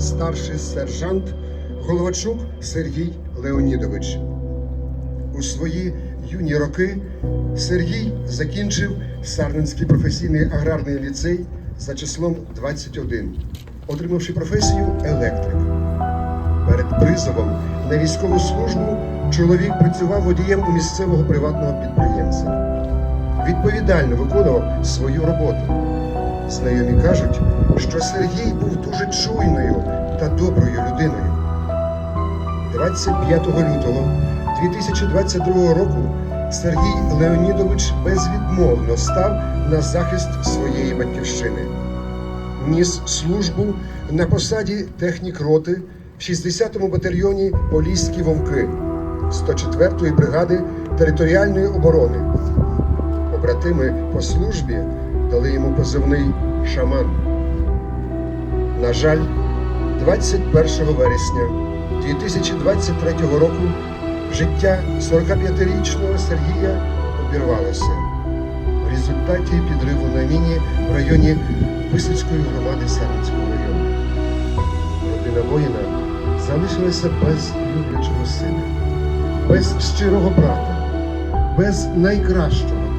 старший сержант Головачук Сергій Леонідович. У свої юні роки Сергій закінчив Сарненський професійний аграрний ліцей за числом 21, отримавши професію електрик. Перед призовом на військову службу чоловік працював водієм у місцевого приватного підприємця. Відповідально виконував свою роботу. Знайомі кажуть, що Сергій був дуже чуйною та доброю людиною. 25 лютого 2022 року Сергій Леонідович безвідмовно став на захист своєї батьківщини. Ніс службу на посаді технік роти в 60-му батальйоні Поліські вовки 104-ї бригади територіальної оборони. Побратими по службі дали йому позивний шаман. На жаль, 21 вересня 2023 року життя 45-річного Сергія обірвалося в результаті підриву на міні в районі Висоцької громади Сарненського району. Родина воїна залишилася без люблячого сина, без щирого брата, без найкращого